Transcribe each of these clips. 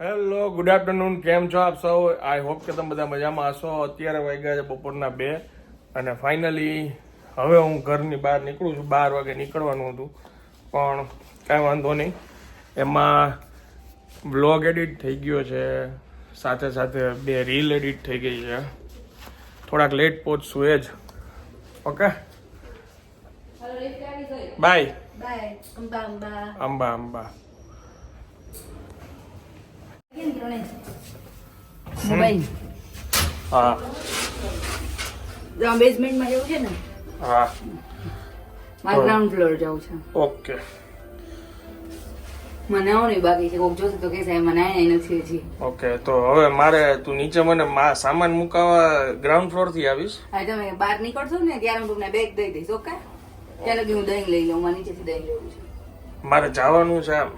Hello good afternoon કેમ છો આપ સૌ? આઈ હોપ કે તમે બધા મજામાં હશો. અત્યારે વાગ્યા છે બપોરના બે અને ફાઇનલી હવે હું ઘરની બહાર નીકળું છું. બાર વાગે નીકળવાનું હતું પણ કાંઈ વાંધો નહીં. એમાં બ્લોગ એડિટ થઈ ગયો છે. સાથે સાથે બે રીલ એડિટ થઈ ગઈ છે. થોડાક લેટ પહોંચશું એ જ. Okay bye Amba. Amba Amba Amba કેમ ત્રણે મોબાઈલ. હા. બેઝમેન્ટમાં જવું છે ને? હા. મારે ગ્રાઉન્ડ ફ્લોર જવું છે. ઓકે. મને આવવાનું બાકી છે કોક જોશે તો કહેશે મને આયા નથી હજી. ઓકે તો હવે મારે તું નીચે મને સામાન મુકાવા ગ્રાઉન્ડ ફ્લોરથી આવીશ. હા તમે બહાર નીકળશો ને ત્યારે હું તમને બેગ દઈ દઈશ ઓકે? ત્યાં લગી હું દહીં લઈ લઉં મારે નીચેથી દહીં લેવું છે. મારે જવાનું છે આમ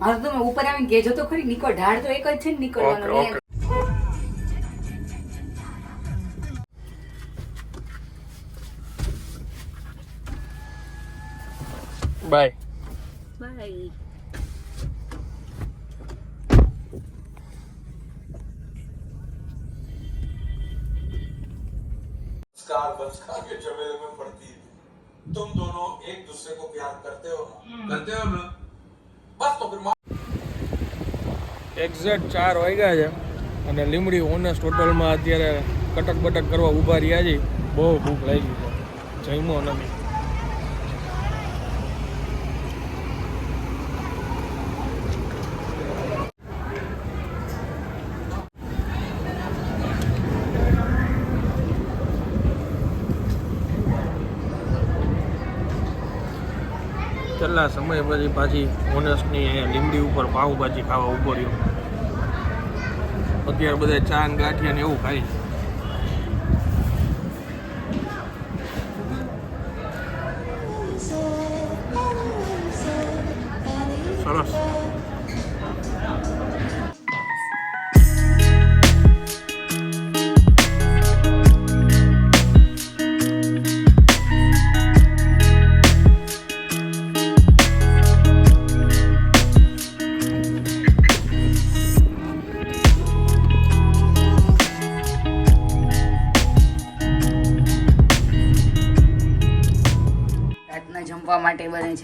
મારે તો તમે ઉપર આવીને કહેજો તો ખરી નીકળ ઢાળ તો એક જ છે ને ઓકે નીકળવાનો ઓકે બાય બાય संस्कार संस्कार के जमेले में पड़ती है तुम दोनों एक दूसरे को प्यार करते हो ना करते हो ना બસ તો ફિર એક્ઝેક્ટ ચાર વાગ્યા છે અને લીમડી ઓનેસ્ટ હોટલમાં અત્યારે કટક બટક કરવા ઊભા રહ્યા છે બહુ ભૂખ લાગી છે. જમ્યો નથી કેટલા સમય પછી પાછી ઓનસની લીમડી ઉપર પાઉભાજી ખાવા ઊભો રહ્યો અત્યારે બધા ચા ગાંઠિયા ને એવું ખાય છે.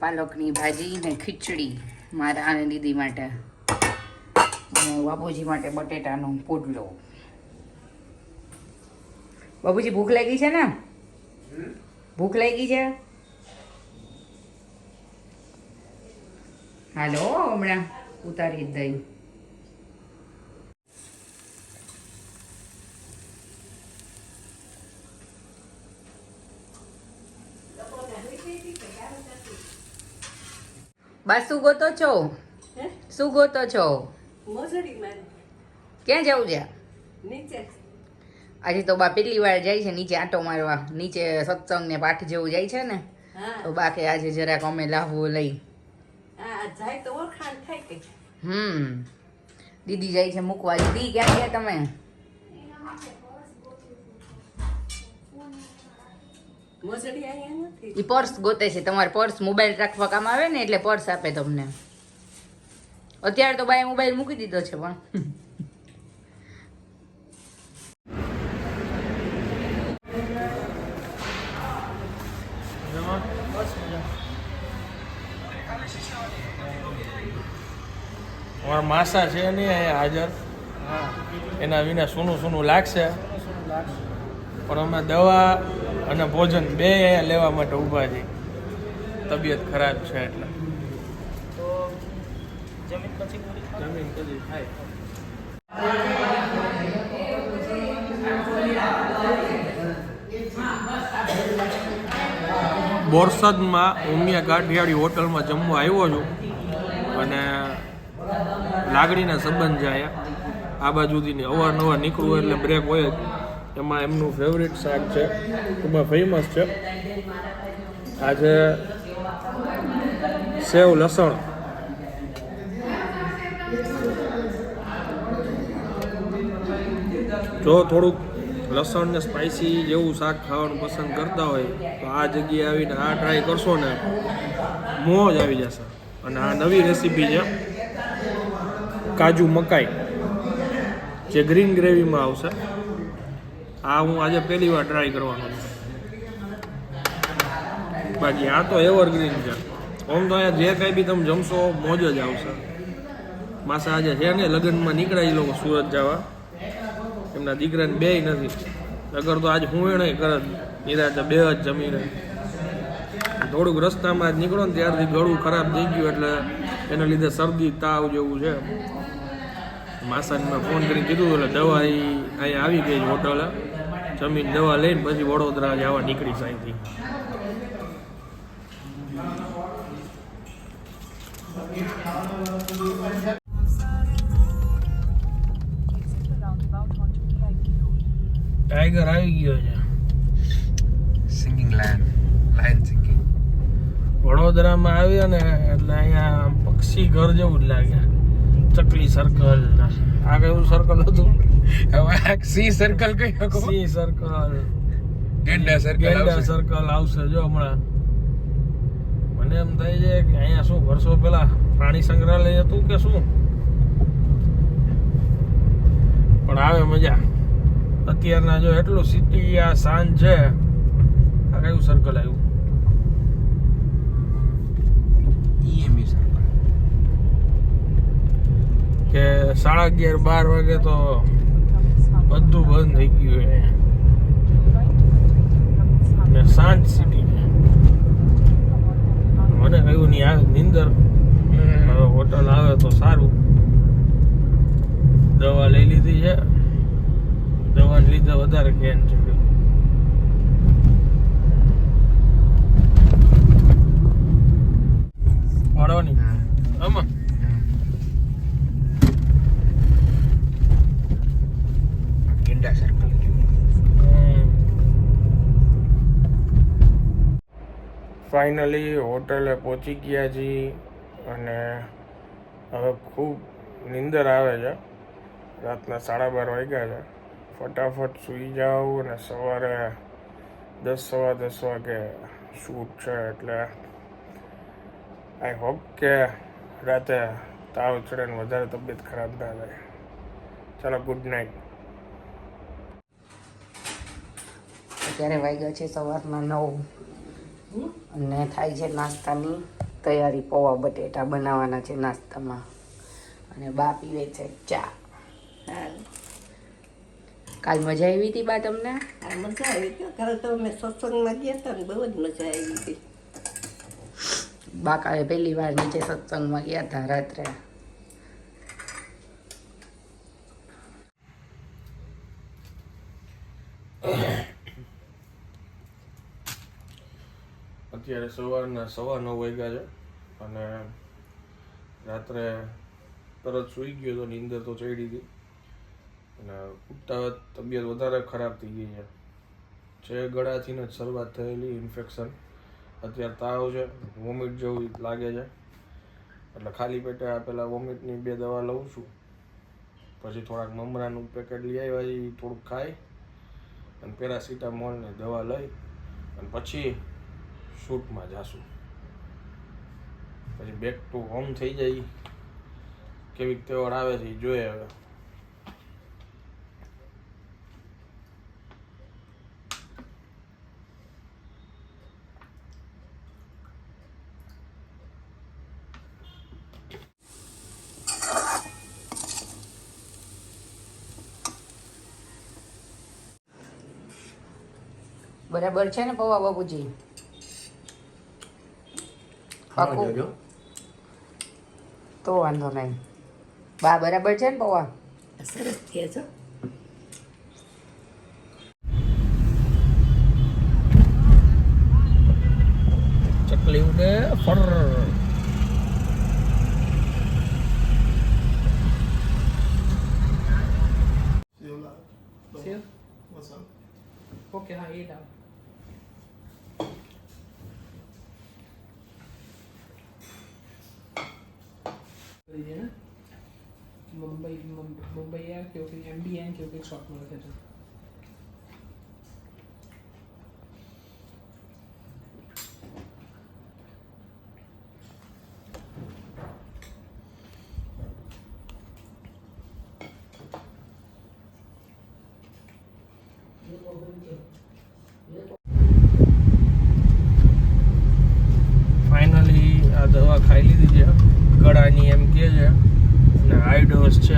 પાલકની ભાજી ને ખીચડી મારા આને દીદી માટે. બાબુજી માટે બટેટાનો પોડલો. બાબુજી ભૂખ લાગી છે ને? ભૂખ લાગી છે? હાલો, હમણાં ઉતારી દઈ. બા શું ગોતો છો. શું ગોતો છો. ક્યાં જવું છે? આજે તો બા પેલી વાર જાય છે નીચે આંટો મારવા. નીચે સત્સંગ ને પાઠ જેવું જાય છે ને. તો બા કે આજે જરાક અમે લાવવું લઈ. હમ. દીદી જાય છે મૂકવા. દીદી ક્યાં ગયા તમે? ઈ પર્સ ગોતે છે તમારે પર્સ મોબાઈલ રાખવા કામ આવે ને એટલે પર્સ આપે તમને. અત્યારે તો બાય મોબાઈલ મૂકી દીધો છે પણ. અમારા માસા છે નહીં અહીંયા હાજર. એના વિના સૂનું સૂનું લાગશે. પણ અમે દવા અને ભોજન બે લેવા માટે ઊભા છે. તબિયત ખરાબ છે એટલે. બોરસદમાં ઉમિયા ગાંઠિયાળી હોટલમાં જમવા આવ્યો છું. અને લાગણીના સંબંધ જાય આ બાજુથી અવારનવાર નીકળવું એટલે બ્રેક હોય જ. એમાં એમનું ફેવરિટ શાક છે. ખૂબ ફેમસ છે. આજે સેવ લસણ. જો થોડુંક લસણ ને સ્પાઇસી જેવું શાક ખાવાનું પસંદ કરતા હોય, તો આ જગ્યાએ આવીને આ ટ્રાય કરશો ને, મોજ આવી જશે. અને આ નવી રેસીપી છે, કાજુ મકાઈ, જે ગ્રીન ગ્રેવીમાં આવશે. આ હું આજે પહેલી વાર ટ્રાય કરવાનો છું. બાકી આ તો એવરગ્રીન છે. આમ તો અહીંયા જે કાંઈ બી તમે જમશો મોજ જ આવશે. માસા આજે છે ને લગ્નમાં નીકળ્યા લોકો સુરત જવા. એમના દીકરાને બેય નથી. અગર તો આજ હું એને કરત. નિરાતે બે જ જમીને થોડુંક રસ્તામાં જ નીકળો ને ત્યારથી ગળું ખરાબ થઈ ગયું એટલે એના લીધે શરદી, તાવ જેવું છે. માસાને મેં ફોન કરી કીધું એટલે દવા અહીંયા આવી ગઈ હોટલે. જમીન દવા લઈને પછી વડોદરા જવા નીકળી સાંજથી ટાઈગર આવી ગયો છે. સિંગિંગ લાયન લાયન સિંગિંગ વડોદરામાં આવ્યા ને એટલે અહીંયા પક્ષી ઘર જેવું જ લાગે. ચકલી સર્કલ આગળ એવું સર્કલ હતું. હવે સી સર્કલ કઈ શકો? C circle Genda circle Genda circle આવશે જો હમણાં. મને એમ થાય છે કે અહીંયા શું વર્ષો પહેલા પ્રાણી સંગ્રહાલય હતું કે શું? પણ આવે મજા. અત્યારના જો એટલું સિટી આ સાંજ છે આ કયું સર્કલ આવ્યું? કે સાડા અગિયાર બાર વાગે તો બધું બંધ થઈ ગયું છે ને શાંત સિટી છે. મને કહ્યું નહીં આવે નીંદર. હવે હોટલ આવે તો સારું. દવા લઈ લીધી છે. દવા લીધે વધારે કેન છે વળવાની આમાં ગેંડા સર્કલ ફાઇનલી હોટલે પહોંચી ગયા છીએ અને હવે ખૂબ નીંદર આવે છે. રાતના સાડા બાર વાગ્યા છે. ફટાફટ સૂઈ જાઓ અને સવારે દસ સવા દસ વાગે શૂટ છે એટલે આઈ હોપ કે રાતે તાવ ચડે ને વધારે તબિયત ખરાબ ના થાય. ચાલો ગુડ નાઇટ અત્યારે વાગ્યા છે સવારના નવ. અને થાય છે નાસ્તાની તૈયારી પૌવા બટેટા બનાવવાના છે નાસ્તામાં. અને બા પીવે છે ચા. કાલ મજા આવી હતી બા તમને? મજા આવી ગઈ ખરે તો અમે સત્સંગમાં ગયા હતા ને બહુ જ મજા આવી હતી. બા કાલે પહેલી વાર નીચે સત્સંગમાં ગયા હતા રાત્રે. અત્યારે સવારના સવા નવ વાગ્યા છે અને રાત્રે તરત સૂઈ ગયો હતો નીંદર તો ચડી હતી. અને ઉઠતા તબિયત વધારે ખરાબ થઈ ગઈ છે. છે ગળાથીને જ શરૂઆત થયેલી ઇન્ફેક્શન અત્યારે તાવ છે વોમિટ જેવું લાગે છે. એટલે ખાલી પેટે આ પેલા વોમિટની બે દવા લઉં છું. પછી થોડાક મમરાનું પેકેટ લઈ આવ્યા એ થોડુંક ખાઈ અને પેરાસિટામોલની દવા લઈ અને પછી શૂટમાં જાશું. પછી બેક ટુ હોમ થઈ જાય. કેવીક તહેવાર આવે છે એ જોઈએ હવે. બરાબર છે ને પૌવા બાબુજી પાકું. તો વાંધો નહીં. બા બરાબર છે ને પૌવા? સરસ થયા છો ચકલી ફર ઓકે હા એ લાવ કરી દે મુંબઈ મુંબઈ આ કેવું કંઈક એમબીએન કેવું કંઈક શોર્ટ મળે છે ડોઝ છે.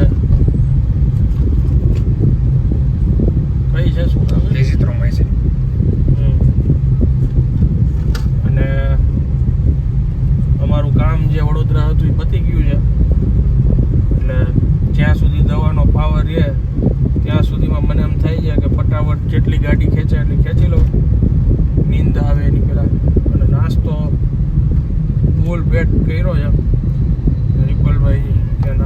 કઈ છે શું નામ? હમ. અને અમારું કામ જે વડોદરા હતું એ પતી ગયું છે. એટલે જ્યાં સુધી દવાનો પાવર રહે ત્યાં સુધીમાં મને એમ થાય છે કે ફટાફટ જેટલી ગાડી ખેંચે એટલી ખેંચી લઉં. નીંદ આવે એની પહેલાં. અને નાસ્તો ફૂલ પેટ કર્યો છે.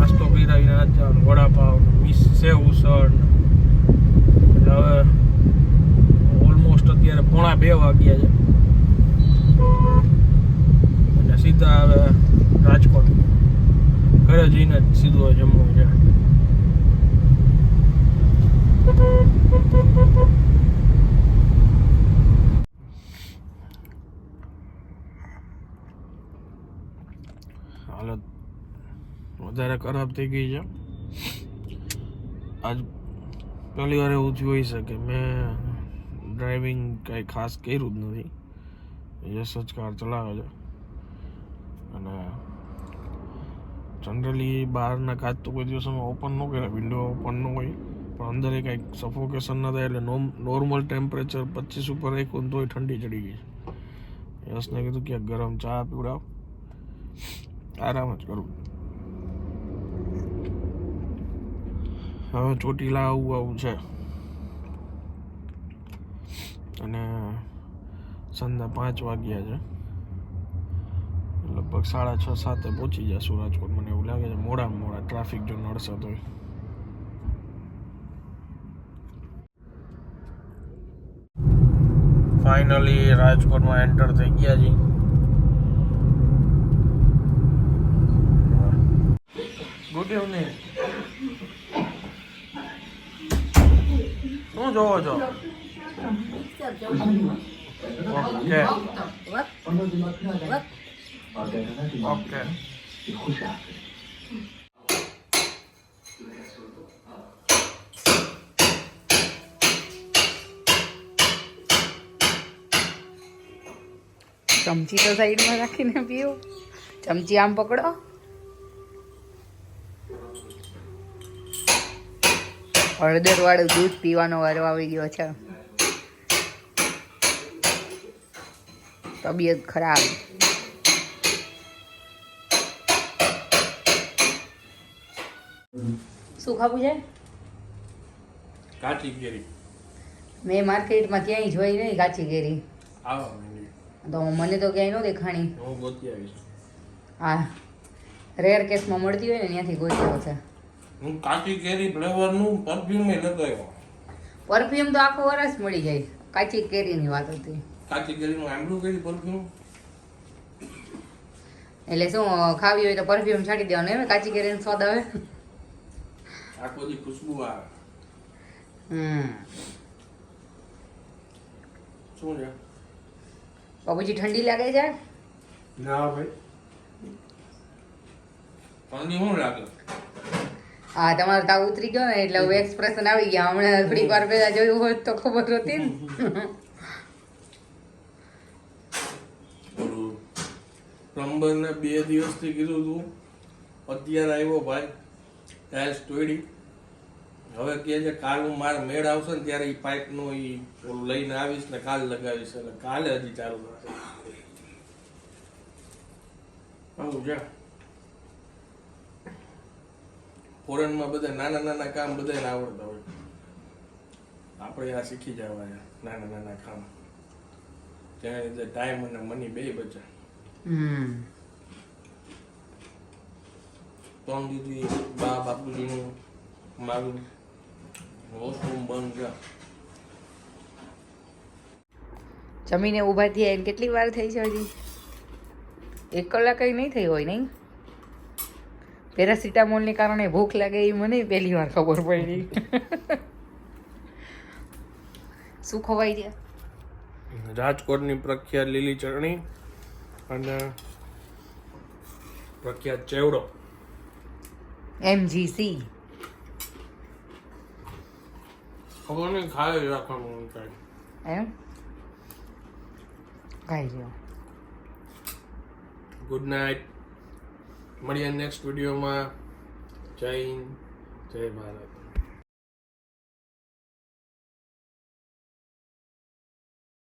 નાસ્તો કર્યા વિના જવાનું. વડાપાવ, મિસ સેવ ઉસળ. એટલે હવે ઓલમોસ્ટ અત્યારે પોણા બે વાગ્યા છે. અને સીધા હવે રાજકોટ. ઘરે જઈને સીધું જમવું છે. વધારે ખરાબ થઈ ગઈ છે. આજ પહેલી વાર એવું થયું શકે મેં ડ્રાઇવિંગ કાંઈ ખાસ કર્યું જ નથી. યશ જ કાર ચલાવે છે. અને જનરલી બહારના કાચ તો કોઈ દિવસ અમે ઓપન ન કર્યા વિન્ડો ઓપન ન હોય. પણ અંદર કાંઈક સફોકેશન ન થાય એટલે નોર્મલ ટેમ્પરેચર પચીસ ઉપર ને તોય ઠંડી ચડી ગઈ છે. યશને કીધું કે ગરમ ચા પીવડાવ. આરામ જ કરું. હવે ચોટીલા આવું આવું છે. અને સાંજના પાંચ વાગ્યા છે. લગભગ સાડા છ, સાતે પહોંચી જશું રાજકોટ. મને એવું લાગે છે મોડામાં મોડા ટ્રાફિક જો નડશે તો ફાઇનલી રાજકોટમાં એન્ટર થઈ ગયા છીએ ગુડ ઇવનિંગ શું જોવો છો? ઓકે. ઓકે. ચમચી તો સાઈડમાં રાખીને પીવો ચમચી આમ પકડો. હળદર વાળું દૂધ પીવાનો વારો આવી ગયો છે. તબિયત ખરાબ. શું ખાવું છે? કાચી કેરી. મેં માર્કેટમાં ક્યાંય જોઈ નહીં કાચી કેરી. તો મને તો ક્યાંય ન દેખાણી. હા રેર કેસમાં મળતી હોય ને ત્યાંથી ગોતી છે. હું કાચી કેરી ફ્લેવરનું પરફ્યુમ આવ્યો. પરફ્યુમ તો આખો વરસ મળી જાય. કાચી કેરીની વાત હતી. કાચી કેરીનું આંબળું કેરી પરફ્યુમ? એટલે શું ખાવી હોય તો પરફ્યુમ છાંટી દેવાનું એમ કાચી કેરીનો સ્વાદ આવે? આખો દી ખુશ્બુ આવે. હમ. શું છે? બાબુજી ઠંડી લાગે છે? ના ભાઈ. ઠંડી શું લાગે? હા તમારો તાવ ઉતરી ગયો ને એટલે હવે એક્સપ્રેશન આવી ગયા. હમણાં થોડીક વાર પહેલા જોયું હોત તો ખબર હતી ને. પ્લમ્બરને બે દિવસથી કીધું હતું અત્યારે આવ્યો ભાઈ. ટાઇલ્સ તોડી. હવે કહે છે કાલ હું મારે મેળ આવશે ને ત્યારે એ પાઇપનું એ ઓલું લઈને આવીશ ને કાલ લગાવીશ. એટલે કાલે હજી ચાલુ થશે. આવું છે. ફોરેનમાં બધા નાના નાના કામ બધાને આવડતા હોય. આપણે આ શીખી જવા નાના નાના કામ. ત્યાં લીધે ટાઈમ અને મની બે બચે. ત્રણ દીદી બા બાપુજીનું મારું વોશરૂમ બંધ છે. જમીને ઊભા થયા એને કેટલી વાર થઈ છે હજી? એક કલાક કઈ નહીં થઈ હોય નહીં? પેરાસિટામોલને કારણે ભૂખ લાગે એ મને પહેલી વાર ખબર પડી. શું ખવાય છે? રાજકોટની પ્રખ્યાત લીલી ચટણી અને પ્રખ્યાત ચેવડો. એમજીસી ખબર નહીં ખાઈ રાખવાનું એમ? ખાઈ ગયો ગુડ નાઇટ મળીએ નેક્સ્ટ વિડીયોમાં જય હિન્દ જય ભારત.